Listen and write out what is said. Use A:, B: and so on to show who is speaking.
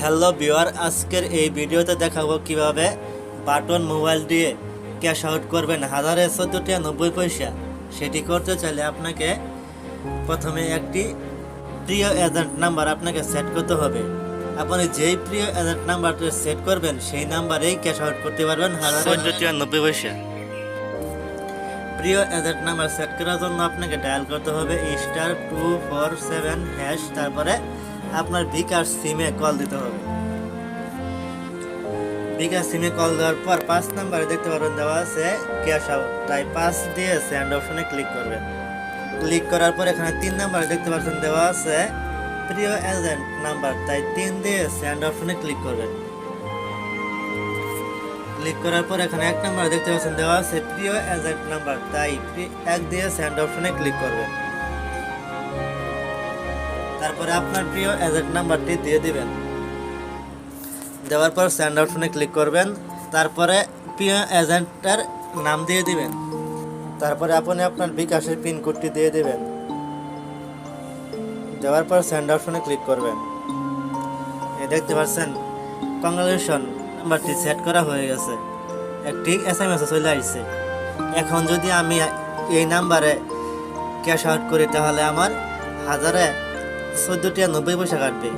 A: Hello viewer আজকের এই ভিডিওতে দেখাবো কীভাবে বাটন মোবাইল দিয়ে ক্যাশ আউট করবেন। হাজারে চোদ্দ টাকা নব্বই পয়সা। সেটি করতে চাইলে আপনাকে প্রথমে একটি প্রিয় এজেন্ট নাম্বার আপনাকে সেট করতে হবে। আপনি যেই প্রিয় এজেন্ট নাম্বারটা সেট করবেন সেই নাম্বারেই ক্যাশ আউট করতে পারবেন হাজারে চোদ্দ টাকা নব্বই পয়সা। প্রিয় এজেন্ট নাম্বার সেট করার জন্য আপনাকে ডায়াল করতে হবে star two four seven hash তারপরে আপনার বিকাশ সিমে কল দিতে হবে। বিকাশ সিমে কল দেওয়ার পর পাঁচ নাম্বারে দেখতে পারবেন দেওয়া আছে ক্যাশ আউট। তাই পাঁচ দিয়ে স্যান্ড অপশনে ক্লিক করবেন। ক্লিক করার পর এখানে তিন নাম্বার দেখতে পাচ্ছেন দেওয়া আছে প্রিয় এজেন্ট নাম্বার। তাই তিন দিয়ে স্যান্ড অপশনে ক্লিক করবেন। ক্লিক করার পর এখানে এক নাম্বার দেখতে পাচ্ছেন দেওয়া আছে প্রিয় এজেন্ট নাম্বার। তাই এক দিয়ে স্যান্ড অপশনে ক্লিক করবেন। তারপরে আপনার প্রিয় এজেন্ট নাম্বারটি দিয়ে দিবেন। দেওয়ার পর স্যান্ড অপশনে ক্লিক করবেন। তারপরে প্রিয় এজেন্টের নাম দিয়ে দিবেন। তারপরে আপনি আপনার বিকাশের পিন কোডটি দিয়ে দিবেন। দেওয়ার পর স্যান্ড অপশনে ক্লিক করবেন। এই দেখতে পাচ্ছেন কংগ্রেচুলেশন নাম্বারটি সেট করা হয়ে গেছে। একটি এস এম এস চলে আসছে। এখন যদি আমি এই নাম্বারে ক্যাশ আউট করি, তাহলে আমার হাজারে চোদ্দ টাকা নব্বই পয়সা কাটবে।